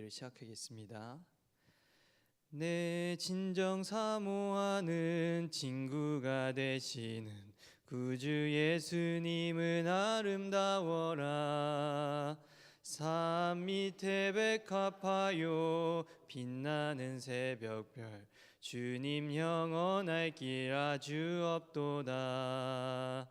예배를 시작하겠습니다. 내 진정 사모하는 친구가 되시는 구주 예수님은 아름다워라 산 밑에 백합하여 빛나는 새벽별 주님 영원할 길 아주 없도다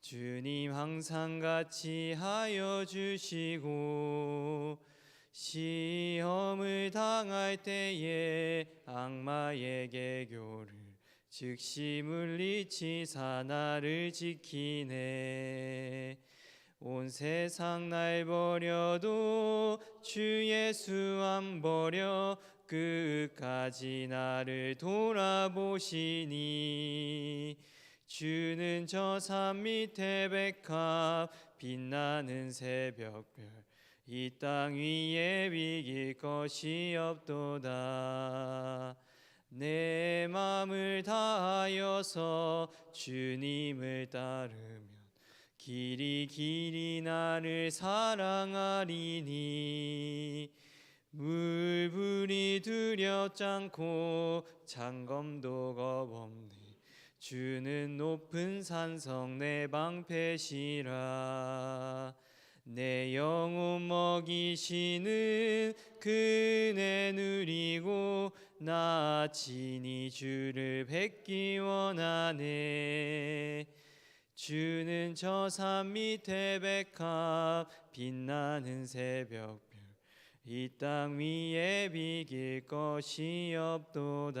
주님 항상 같이 하여 주시고 시험을 당할 때에 악마의 개교를 즉시 물리치사 나를 지키네. 온 세상 날 버려도 주 예수 안 버려 끝까지 나를 돌아보시니 주는 저 산 밑에 백합 빛나는 새벽별. 이 땅 위에 비길 것이 없도다. 내 마음을 다하여서 주님을 따르면 길이 길이 나를 사랑하리니. 물불이 두렵지 않고 장검도 겁없네 주는 높은 산성 내 방패시라. 내 영혼 먹이시는 그네 누리고 나 친히 주를 뵙기 원하네. 주는 저 산 밑에 백합 빛나는 새벽별 이 땅 위에 비길 것이 없도다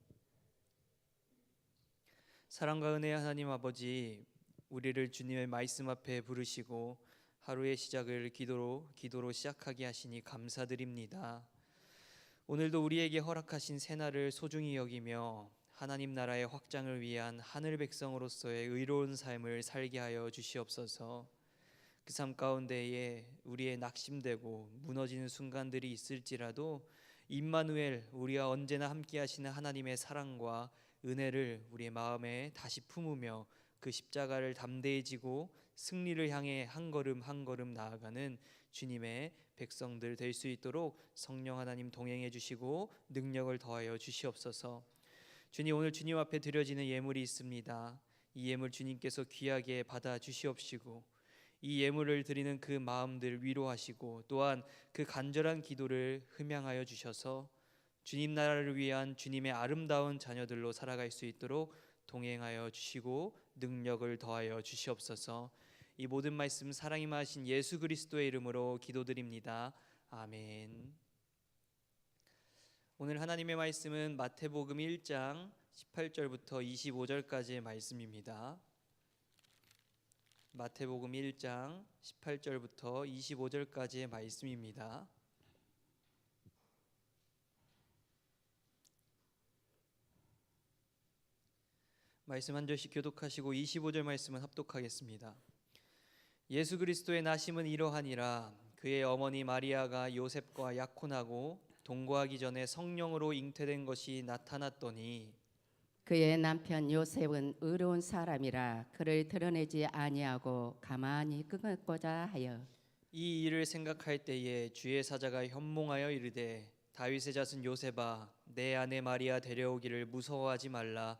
사랑과 은혜의 하나님 아버지 우리를 주님의 말씀 앞에 부르시고 하루의 시작을 기도로 기도로 시작하게 하시니 감사드립니다. 오늘도 우리에게 허락하신 새날을 소중히 여기며 하나님 나라의 확장을 위한 하늘 백성으로서의 의로운 삶을 살게 하여 주시옵소서. 그 삶 가운데에 우리의 낙심되고 무너지는 순간들이 있을지라도 임마누엘 우리와 언제나 함께 하시는 하나님의 사랑과 은혜를 우리의 마음에 다시 품으며 그 십자가를 담대히 지고 승리를 향해 한 걸음 한 걸음 나아가는 주님의 백성들 될 수 있도록 성령 하나님 동행해 주시고 능력을 더하여 주시옵소서. 주님 오늘 주님 앞에 드려지는 예물이 있습니다. 이 예물 주님께서 귀하게 받아 주시옵시고 이 예물을 드리는 그 마음들 위로하시고 또한 그 간절한 기도를 흠양하여 주셔서 주님 나라를 위한 주님의 아름다운 자녀들로 살아갈 수 있도록 동행하여 주시고 능력을 더하여 주시옵소서. 이 모든 말씀 사랑이 마신 예수 그리스도의 이름으로 기도드립니다. 아멘. 오늘 하나님의 말씀은 마태복음 1장 18절부터 25절까지의 말씀입니다. 마태복음 1장 18절부터 25절까지의 말씀입니다. 말씀 한 절씩 교독하시고 25절 말씀은 합독하겠습니다. 예수 그리스도의 나심은 이러하니라 그의 어머니 마리아가 요셉과 약혼하고 동거하기 전에 성령으로 잉태된 것이 나타났더니 그의 남편 요셉은 의로운 사람이라 그를 드러내지 아니하고 가만히 끊고자 하여 이 일을 생각할 때에 주의 사자가 현몽하여 이르되 다윗의 자손 요셉아 내 아내 마리아 데려오기를 무서워하지 말라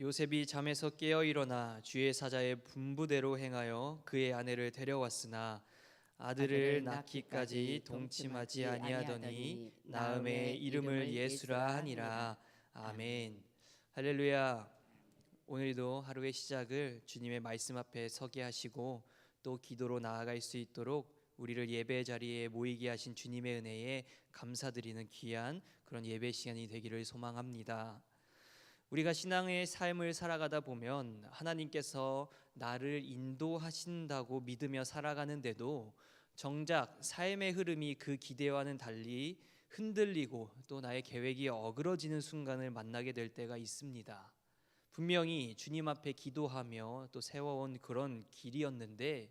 요셉이 잠에서 깨어 일어나 주의 사자의 분부대로 행하여 그의 아내를 데려왔으나 아들을 낳기까지 동침하지 아니하더니 나음의 이름을 예수라. 하니라. 아멘. 할렐루야. 오늘도 하루의 시작을 주님의 말씀 앞에 서게 하시고 또 기도로 나아갈 수 있도록 우리를 예배 자리에 모이게 하신 주님의 은혜에 감사드리는 귀한 그런 예배 시간이 되기를 소망합니다. 우리가 신앙의 삶을 살아가다 보면 하나님께서 나를 인도하신다고 믿으며 살아가는데도 정작 삶의 흐름이 그 기대와는 달리 흔들리고 또 나의 계획이 어그러지는 순간을 만나게 될 때가 있습니다. 분명히 주님 앞에 기도하며 또 세워온 그런 길이었는데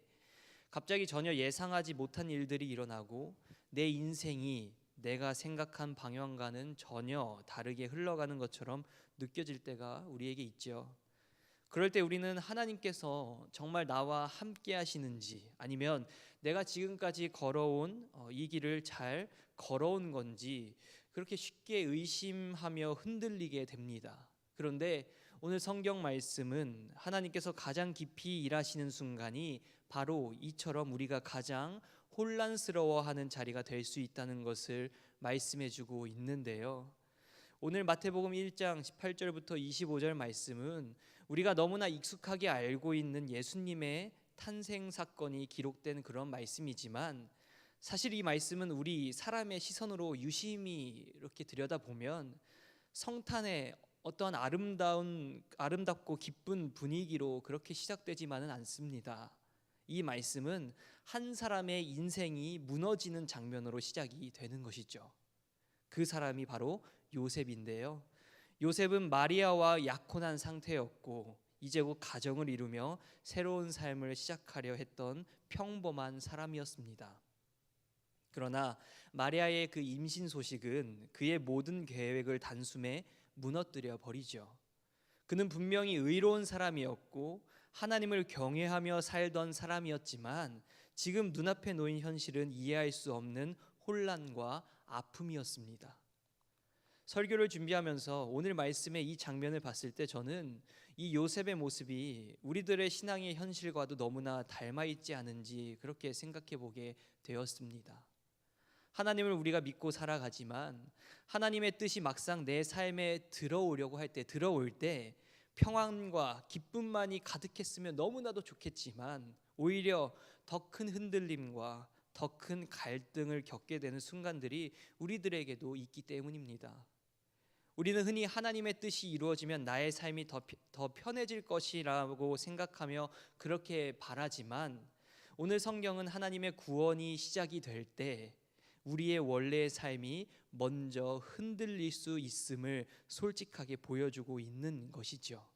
갑자기 전혀 예상하지 못한 일들이 일어나고 내 인생이 내가 생각한 방향과는 전혀 다르게 흘러가는 것처럼 느껴질 때가 우리에게 있죠. 그럴 때 우리는 하나님께서 정말 나와 함께 하시는지 아니면 내가 지금까지 걸어온 어, 이 길을 잘 걸어온 건지 그렇게 쉽게 의심하며 흔들리게 됩니다. 그런데 오늘 성경 말씀은 하나님께서 가장 깊이 일하시는 순간이 바로 이처럼 우리가 가장 혼란스러워하는 자리가 될 수 있다는 것을 말씀해 주고 있는데요. 오늘 마태복음 1장 18절부터 25절 말씀은 우리가 너무나 익숙하게 알고 있는 예수님의 탄생 사건이 기록된 그런 말씀이지만 사실 이 말씀은 우리 사람의 시선으로 유심히 이렇게 들여다보면 성탄의 어떠한 아름다운 아름답고 기쁜 분위기로 그렇게 시작되지만은 않습니다. 이 말씀은 한 사람의 인생이 무너지는 장면으로 시작이 되는 것이죠. 그 사람이 바로 요셉인데요. 요셉은 마리아와 약혼한 상태였고 이제 곧 가정을 이루며 새로운 삶을 시작하려 했던 평범한 사람이었습니다. 그러나 마리아의 그 임신 소식은 그의 모든 계획을 단숨에 무너뜨려 버리죠. 그는 분명히 의로운 사람이었고 하나님을 경외하며 살던 사람이었지만 지금 눈앞에 놓인 현실은 이해할 수 없는 혼란과 아픔이었습니다. 설교를 준비하면서 오늘 말씀의 이 장면을 봤을 때 저는 이 요셉의 모습이 우리들의 신앙의 현실과도 너무나 닮아 있지 않은지 그렇게 생각해 보게 되었습니다. 하나님을 우리가 믿고 살아가지만 하나님의 뜻이 막상 내 삶에 들어오려고 할 때 들어올 때 평안과 기쁨만이 가득했으면 너무나도 좋겠지만 오히려 더 큰 흔들림과 더 큰 갈등을 겪게 되는 순간들이 우리들에게도 있기 때문입니다. 우리는 흔히 하나님의 뜻이 이루어지면 나의 삶이 더, 더 편해질 것이라고 생각하며 그렇게 바라지만 오늘 성경은 하나님의 구원이 시작이 될 때 우리의 원래의 삶이 먼저 흔들릴 수 있음을 솔직하게 보여주고 있는 것이죠.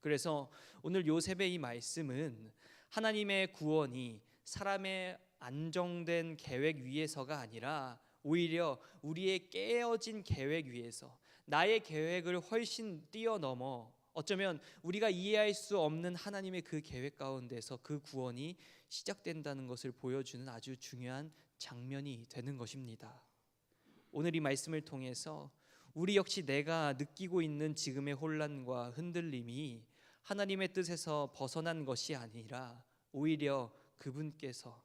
그래서 오늘 요셉의 이 말씀은 하나님의 구원이 사람의 안정된 계획 위에서가 아니라 오히려 우리의 깨어진 계획 위에서 나의 계획을 훨씬 뛰어넘어 어쩌면 우리가 이해할 수 없는 하나님의 그 계획 가운데서 그 구원이 시작된다는 것을 보여주는 아주 중요한 장면이 되는 것입니다. 오늘 이 말씀을 통해서 우리 역시 내가 느끼고 있는 지금의 혼란과 흔들림이 하나님의 뜻에서 벗어난 것이 아니라 오히려 그분께서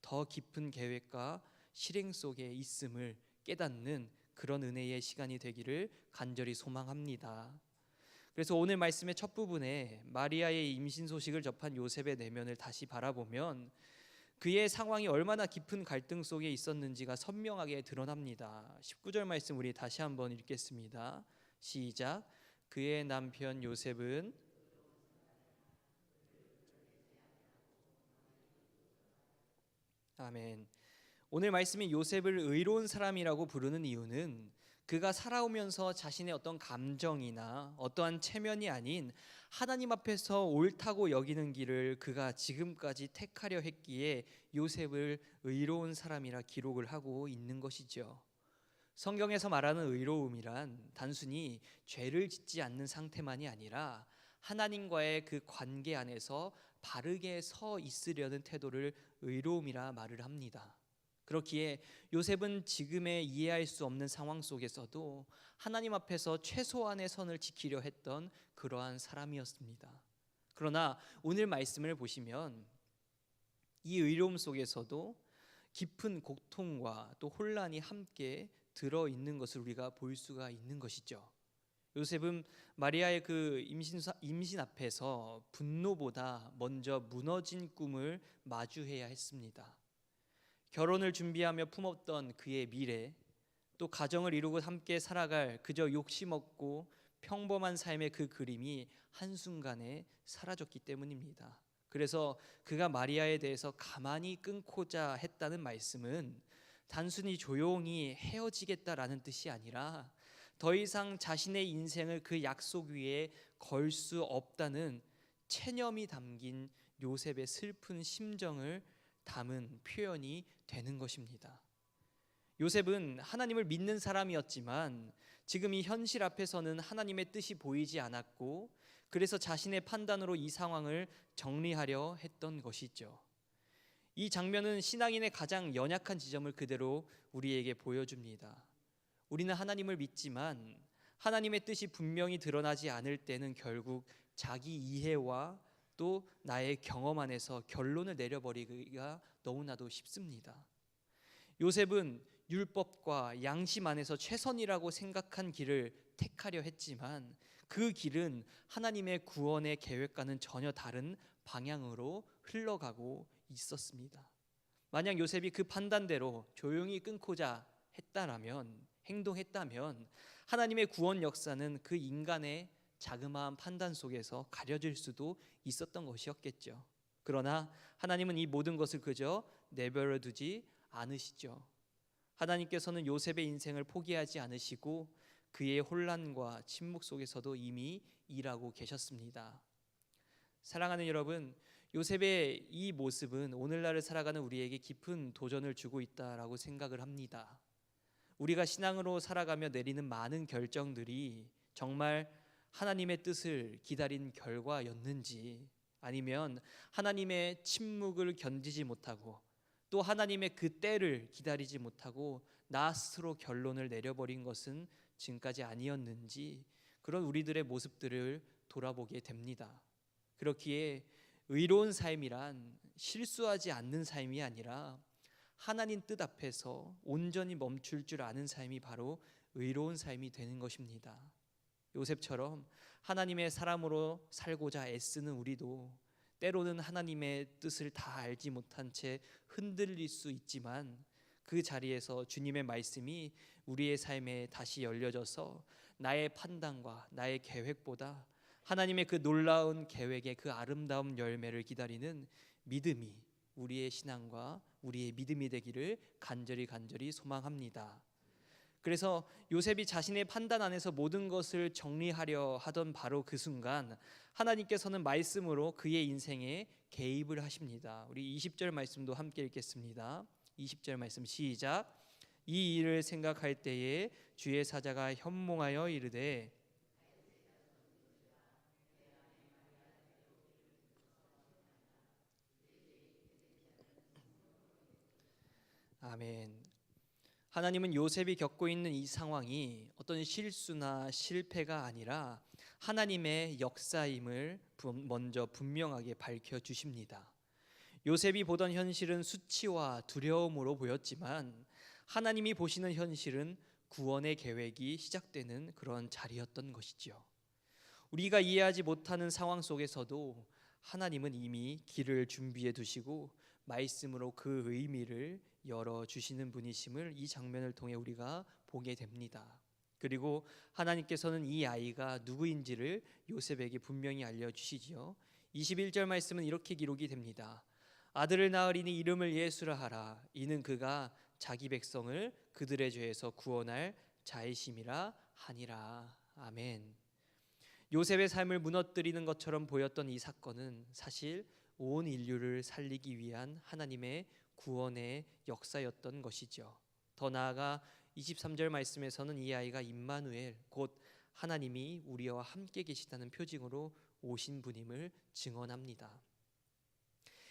더 깊은 계획과 실행 속에 있음을 깨닫는 그런 은혜의 시간이 되기를 간절히 소망합니다. 그래서 오늘 말씀의 첫 부분에 마리아의 임신 소식을 접한 요셉의 내면을 다시 바라보면 그의 상황이 얼마나 깊은 갈등 속에 있었는지가 선명하게 드러납니다. 19절 말씀 우리 다시 한번 읽겠습니다. 시작. 그의 남편 요셉은 아멘. 오늘 말씀이 요셉을 의로운 사람이라고 부르는 이유는 그가 살아오면서 자신의 어떤 감정이나 어떠한 체면이 아닌 하나님 앞에서 옳다고 여기는 길을 그가 지금까지 택하려 했기에 요셉을 의로운 사람이라 기록을 하고 있는 것이죠. 성경에서 말하는 의로움이란 단순히 죄를 짓지 않는 상태만이 아니라 하나님과의 그 관계 안에서 바르게 서 있으려는 태도를 의로움이라 말을 합니다. 그렇기에 요셉은 지금의 이해할 수 없는 상황 속에서도 하나님 앞에서 최소한의 선을 지키려 했던 그러한 사람이었습니다. 그러나 오늘 말씀을 보시면 이 의로움 속에서도 깊은 고통과 또 혼란이 함께 들어 있는 것을 우리가 볼 수가 있는 것이죠. 요셉은 마리아의 그 임신 임신 앞에서 분노보다 먼저 무너진 꿈을 마주해야 했습니다. 결혼을 준비하며 품었던 그의 미래, 또 가정을 이루고 함께 살아갈 그저 욕심 없고 평범한 삶의 그 그림이 한순간에 사라졌기 때문입니다. 그래서 그가 마리아에 대해서 가만히 끊고자 했다는 말씀은 단순히 조용히 헤어지겠다라는 뜻이 아니라 더 이상 자신의 인생을 그 약속 위에 걸 수 없다는 체념이 담긴 요셉의 슬픈 심정을 담은 표현이 되는 것입니다. 요셉은 하나님을 믿는 사람이었지만 지금 이 현실 앞에서는 하나님의 뜻이 보이지 않았고 그래서 자신의 판단으로 이 상황을 정리하려 했던 것이죠. 이 장면은 신앙인의 가장 연약한 지점을 그대로 우리에게 보여줍니다. 우리는 하나님을 믿지만 하나님의 뜻이 분명히 드러나지 않을 때는 결국 자기 이해와 또 나의 경험 안에서 결론을 내려버리기가 너무나도 쉽습니다. 요셉은 율법과 양심 안에서 최선이라고 생각한 길을 택하려 했지만 그 길은 하나님의 구원의 계획과는 전혀 다른 방향으로 흘러가고 있었습니다. 만약 요셉이 그 판단대로 조용히 끊고자 했다라면 행동했다면 하나님의 구원 역사는 그 인간의 자그마한 판단 속에서 가려질 수도 있었던 것이었겠죠. 그러나 하나님은 이 모든 것을 그저 내버려 두지 않으시죠. 하나님께서는 요셉의 인생을 포기하지 않으시고 그의 혼란과 침묵 속에서도 이미 일하고 계셨습니다. 사랑하는 여러분, 요셉의 이 모습은 오늘날을 살아가는 우리에게 깊은 도전을 주고 있다라고 생각을 합니다. 우리가 신앙으로 살아가며 내리는 많은 결정들이 정말 하나님의 뜻을 기다린 결과였는지 아니면 하나님의 침묵을 견디지 못하고 또 하나님의 그 때를 기다리지 못하고 나 스스로 결론을 내려버린 것은 지금까지 아니었는지 그런 우리들의 모습들을 돌아보게 됩니다. 그렇기에 의로운 삶이란 실수하지 않는 삶이 아니라 하나님 뜻 앞에서 온전히 멈출 줄 아는 삶이 바로 의로운 삶이 되는 것입니다. 요셉처럼 하나님의 사람으로 살고자 애쓰는 우리도 때로는 하나님의 뜻을 다 알지 못한 채 흔들릴 수 있지만 그 자리에서 주님의 말씀이 우리의 삶에 다시 열려져서 나의 판단과 나의 계획보다 하나님의 그 놀라운 계획의 그 아름다운 열매를 기다리는 믿음이 우리의 신앙과 우리의 믿음이 되기를 간절히 간절히 소망합니다. 그래서 요셉이 자신의 판단 안에서 모든 것을 정리하려 하던 바로 그 순간 하나님께서는 말씀으로 그의 인생에 개입을 하십니다. 우리 20절 말씀도 함께 읽겠습니다. 20절 말씀 시작. 이 일을 생각할 때에 주의 사자가 현몽하여 이르되 아멘. 하나님은 요셉이 겪고 있는 이 상황이 어떤 실수나 실패가 아니라 하나님의 역사임을 부- 먼저 분명하게 밝혀 주십니다. 요셉이 보던 현실은 수치와 두려움으로 보였지만 하나님이 보시는 현실은 구원의 계획이 시작되는 그런 자리였던 것이죠. 우리가 이해하지 못하는 상황 속에서도 하나님은 이미 길을 준비해 두시고 말씀으로 그 의미를 열어 주시는 분이심을 이 장면을 통해 우리가 보게 됩니다. 그리고 하나님께서는 이 아이가 누구인지를 요셉에게 분명히 알려 주시지요. 21절 말씀은 이렇게 기록이 됩니다. 아들을 낳으리니 이름을 예수라 하라. 이는 그가 자기 백성을 그들의 죄에서 구원할 자의심이라 하니라. 아멘. 요셉의 삶을 무너뜨리는 것처럼 보였던 이 사건은 사실 온 인류를 살리기 위한 하나님의 구원의 역사였던 것이죠. 더 나아가 23절 말씀에서는 이 아이가 임마누엘 곧 하나님이 우리와 함께 계시다는 표징으로 오신 분임을 증언합니다.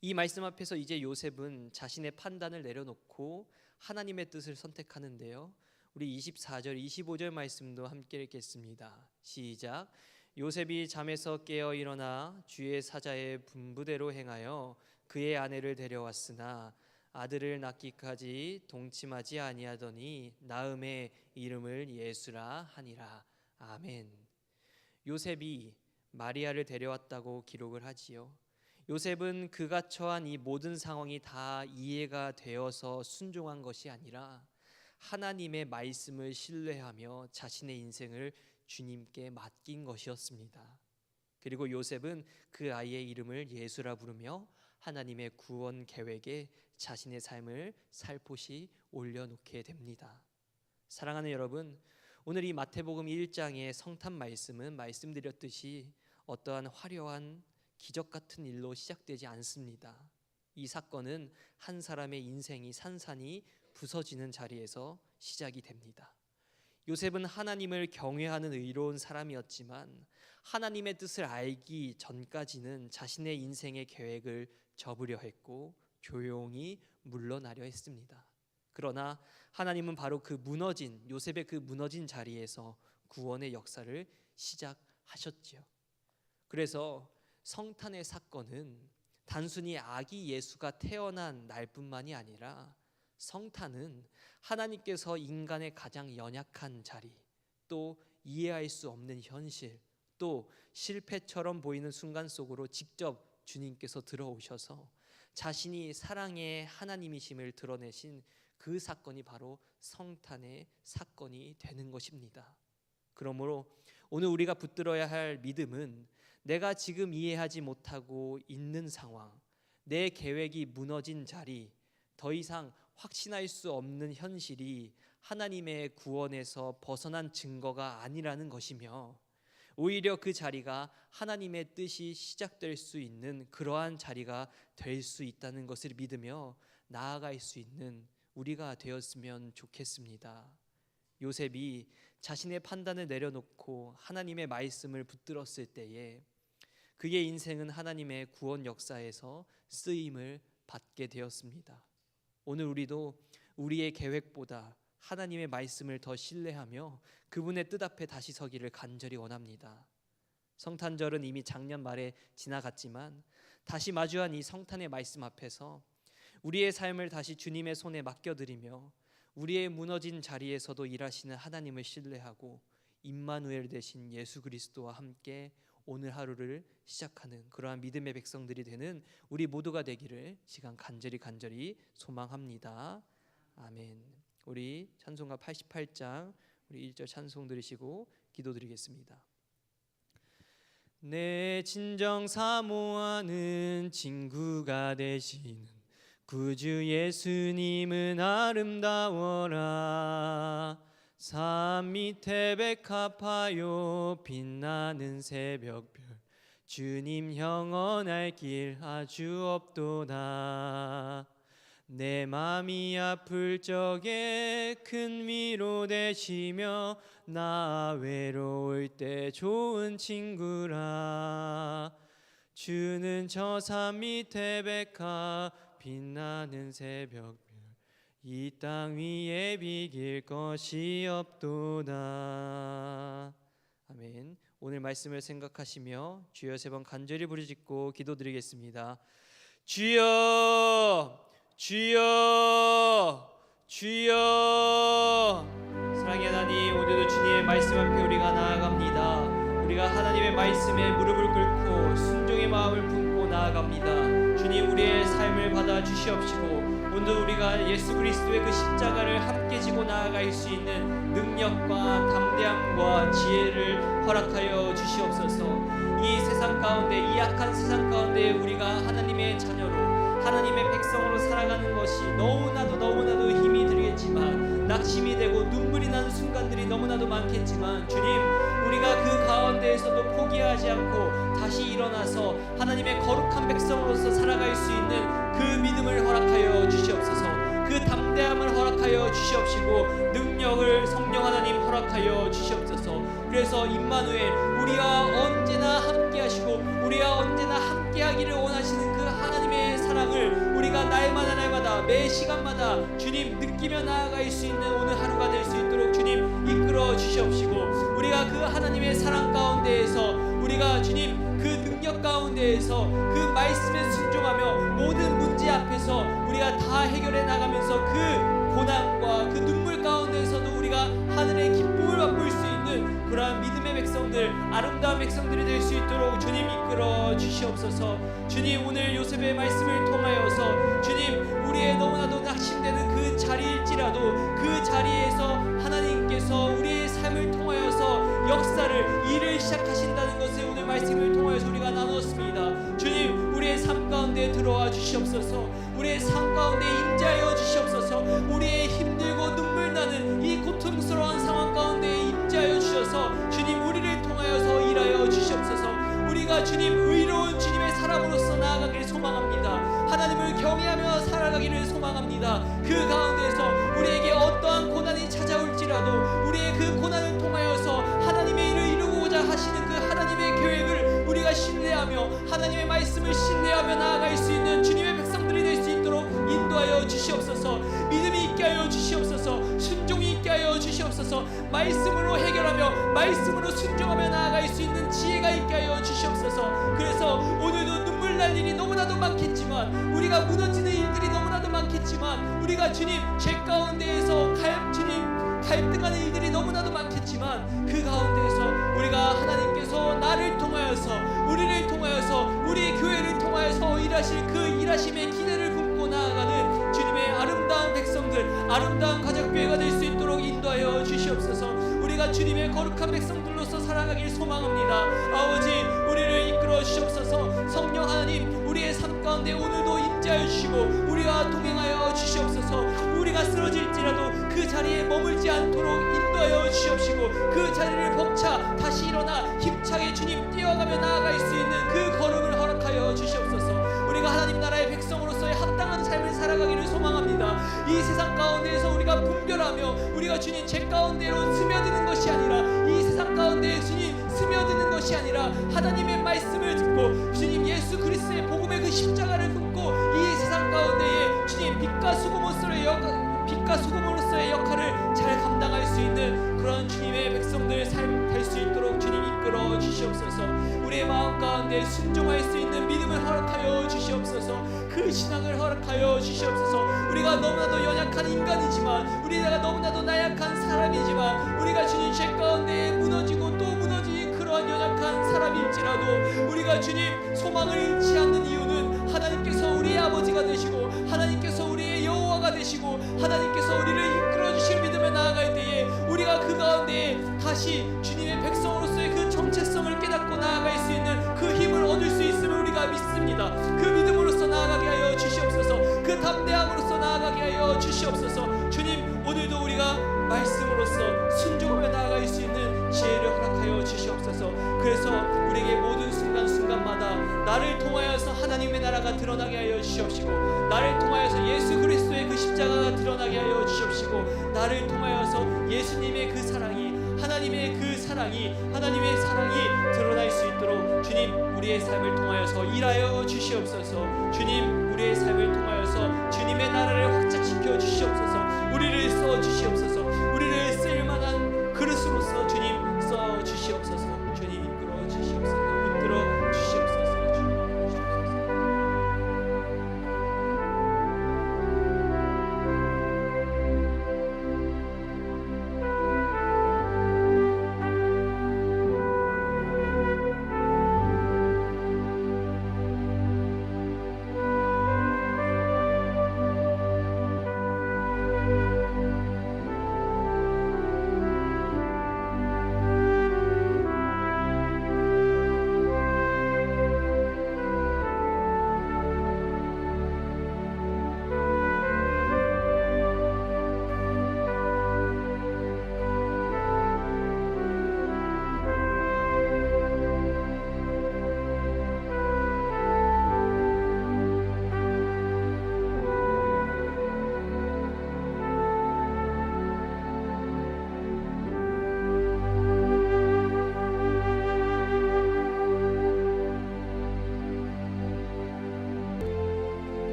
이 말씀 앞에서 이제 요셉은 자신의 판단을 내려놓고 하나님의 뜻을 선택하는데요. 우리 24절, 25절 말씀도 함께 읽겠습니다. 시작. 요셉이 잠에서 깨어 일어나 주의 사자의 분부대로 행하여 그의 아내를 데려왔으나 아들을 낳기까지 동침하지 아니하더니 나음의 이름을 예수라 하니라. 아멘. 요셉이 마리아를 데려왔다고 기록을 하지요. 요셉은 그가 처한 이 모든 상황이 다 이해가 되어서 순종한 것이 아니라 하나님의 말씀을 신뢰하며 자신의 인생을 주님께 맡긴 것이었습니다. 그리고 요셉은 그 아이의 이름을 예수라 부르며 하나님의 구원 계획에 자신의 삶을 살포시 올려놓게 됩니다. 사랑하는 여러분, 오늘 이 마태복음 1장의 성탄 말씀은 말씀드렸듯이 어떠한 화려한 기적 같은 일로 시작되지 않습니다. 이 사건은 한 사람의 인생이 산산이 부서지는 자리에서 시작이 됩니다. 요셉은 하나님을 경외하는 의로운 사람이었지만 하나님의 뜻을 알기 전까지는 자신의 인생의 계획을 접으려 했고 조용히 물러나려 했습니다. 그러나 하나님은 바로 그 무너진 요셉의 그 무너진 자리에서 구원의 역사를 시작하셨지요. 그래서 성탄의 사건은 단순히 아기 예수가 태어난 날뿐만이 아니라 성탄은 하나님께서 인간의 가장 연약한 자리, 또 이해할 수 없는 현실, 또 실패처럼 보이는 순간 속으로 직접 주님께서 들어오셔서 자신이 사랑의 하나님이심을 드러내신 그 사건이 바로 성탄의 사건이 되는 것입니다. 그러므로 오늘 우리가 붙들어야 할 믿음은 내가 지금 이해하지 못하고 있는 상황, 내 계획이 무너진 자리, 더 이상 확신할 수 없는 현실이 하나님의 구원에서 벗어난 증거가 아니라는 것이며 오히려 그 자리가 하나님의 뜻이 시작될 수 있는 그러한 자리가 될 수 있다는 것을 믿으며 나아갈 수 있는 우리가 되었으면 좋겠습니다. 요셉이 자신의 판단을 내려놓고 하나님의 말씀을 붙들었을 때에 그의 인생은 하나님의 구원 역사에서 쓰임을 받게 되었습니다. 오늘 우리도 우리의 계획보다 하나님의 말씀을 더 신뢰하며 그분의 뜻 앞에 다시 서기를 간절히 원합니다. 성탄절은 이미 작년 말에 지나갔지만 다시 마주한 이 성탄의 말씀 앞에서 우리의 삶을 다시 주님의 손에 맡겨드리며 우리의 무너진 자리에서도 일하시는 하나님을 신뢰하고 임마누엘 되신 예수 그리스도와 함께 오늘 하루를 시작하는 그러한 믿음의 백성들이 되는 우리 모두가 되기를 시간 간절히 간절히 소망합니다. 아멘. 우리 찬송가 88장 우리 1절 찬송 들으시고 기도드리겠습니다. 내 진정 사모하는 친구가 되시는 구주 예수님은 아름다워라 산 밑에 백합하여 빛나는 새벽별 주님 영원할 길 아주 없도다 내 맘이 아플 적에 큰 위로 되시며 나 외로울 때 좋은 친구라. 주는 저 산 밑에 백합 빛나는 새벽별. 이 땅 위에 비길 것이 없도다. 아멘. 오늘 말씀을 생각하시며 주여 세 번 간절히 부르짖고 기도드리겠습니다. 주여 주여 주여. 사랑의 하나님 오늘도 주님의 말씀 앞에 우리가 나아갑니다. 우리가 하나님의 말씀에 무릎을 꿇고 순종의 마음을 품고 나아갑니다. 주님 우리의 삶을 받아 주시옵시고 오늘도 우리가 예수 그리스도의 그 십자가를 함께 지고 나아갈 수 있는 능력과 담대함과 지혜를 허락하여 주시옵소서. 이 세상 가운데 이 약한 세상 가운데 우리가 하나님의 자녀로 하나님의 백성으로 살아가는 것이 너무나도 너무나도 힘이 들겠지만 낙심이 되고 눈물이 나는 순간들이 너무나도 많겠지만 주님 우리가 그 가운데에서도 포기하지 않고 다시 일어나서 하나님의 거룩한 백성으로서 살아갈 수 있는 그 믿음을 허락하여 주시옵소서. 그 담대함을 허락하여 주시옵시고 능력을 성령 하나님 허락하여 주시옵소서 그래서 임마누엘 우리와 언제나 함께 하시고 우리와 언제나 함께 하기를 원하시는 그 하나님의 사랑을 우리가 날마다 날마다 매 시간마다 주님 느끼며 나아갈 수 있는 오늘 하루가 될 수 있도록 주님 이끌어 주시옵시고 우리가 그 하나님의 사랑 가운데에서 우리가 주님 그 능력 가운데에서 그 말씀에 순종하며 모든 문제 앞에서 우리가 다 해결해 나가면서 그 고난과 그 눈물 가운데에서도 우리가 그러한 믿음의 백성들 아름다운 백성들이 될 수 있도록 주님 이끌어 주시옵소서. 주님 오늘 요셉의 말씀을 통하여서 주님 우리의 너무나도 낙심되는 그 자리일지라도 그 자리에서 하나님께서 우리의 삶을 통하여서 역사를 일을 시작하신다는 것을 오늘 말씀을 통하여서 우리가 나누었습니다. 주님 우리의 삶 가운데 들어와 주시옵소서. 우리의 삶 가운데 임재하여 주시옵소서. 우리의 우리가 주님 의로운 주님의 사람으로서 나아가기를 소망합니다. 하나님을 경외하며 살아가기를 소망합니다. 그 가운데서 우리에게 어떠한 고난이 찾아올지라도 우리의 그 고난을 통하여서 하나님의 일을 이루고자 하시는 그 하나님의 계획을 우리가 신뢰하며 하나님의 말씀을 신뢰하며 나아갈 수 있는 주님의 백성들이 될 수 있도록 인도하여 주시옵소서. 믿음이 있게 하여 주시옵소서 주시옵소서. 말씀으로 해결하며 말씀으로 순종하며 나아갈 수 있는 지혜가 있게 하여 주시옵소서. 그래서 오늘도 눈물 날 일이 너무나도 많겠지만 우리가 무너지는 일들이 너무나도 많겠지만 우리가 주님 죄 가운데에서 갈 주님 갈등하는 일들이 너무나도 많겠지만 그 가운데에서 우리가 하나님께서 나를 통하여서 우리를 통하여서 우리 교회를 통하여서 일하실 그 일하심의 기대 백성들 아름다운 가족교회가 될 수 있도록 인도하여 주시옵소서. 우리가 주님의 거룩한 백성들로서 살아가길 소망합니다. 아버지 우리를 이끌어 주시옵소서. 성령 하나님 우리의 삶 가운데 오늘도 임재하여 주시고 우리와 동행하여 주시옵소서. 우리가 쓰러질지라도 그 자리에 머물지 않도록 인도하여 주시옵시고 그 자리를 벅차 다시 일어나 힘차게 주님 뛰어가며 나아갈 수 있는 그 걸음을 허락하여 주시옵소서 우리가 하나님 나라의 백성으로서의 합당한 삶을 살아가기를 소망합니다. 이 세상 가운데에서 우리가 분별하며 우리가 주님 죄 가운데로 스며드는 것이 아니라 이 세상 가운데 주님 스며드는 것이 아니라 하나님의 말씀을 듣고 주님 예수 그리스도의 복음의 그 십자가를 품고 이 세상 가운데에 주님 빛과 수고모로서의 역 빛과 수고모로서의 역할을 잘 감당할 수 있는 그런 주님의 백성들 삶 될 수 있도록 주님 이끌어 주시옵소서 우리의 마음 가운데 순종할 수 있는 믿음을 허락하여 주시옵소서. 그 신앙을 허락하여 주시옵소서. 우리가 너무나도 연약한 인간이지만 우리가 너무나도 나약한 사람이지만 우리가 주님 죄 가운데 무너지고 또 무너진 그러한 연약한 사람일지라도 우리가 주님 소망을 잃지 않는 이유는 하나님께서 우리의 아버지가 되시고 하나님께서 우리의 여호와가 되시고 하나님께서 우리를 이끌어 주실 믿음에 나아갈 때에 우리가 그 가운데 다시 주님의 백성으로서의 그 정체성 우리가 믿습니다. 그 믿음으로서 나아가게 하여 주시옵소서. 그 담대함으로서 나아가게 하여 주시옵소서. 주님 오늘도 우리가 말씀으로서 순종하며 나아갈 수 있는 지혜를 허락하여 주시옵소서. 그래서 우리에게 모든 순간 순간마다 나를 통하여서 하나님의 나라가 드러나게 하여 주시옵시고 나를 통하여서 예수 그리스도의 그 십자가가 드러나게 하여 주시옵시고 나를 통하여서 예수님의 그 사랑이 하나님의 그 사랑이 하나님의 사랑이 드러날 수 있도록 주님 우리의 삶을 통하여서 일하여 주시옵소서. 주님 우리의 삶을 통하여서 주님의 나라를 확장시켜 주시옵소서. 우리를 써 주시옵소서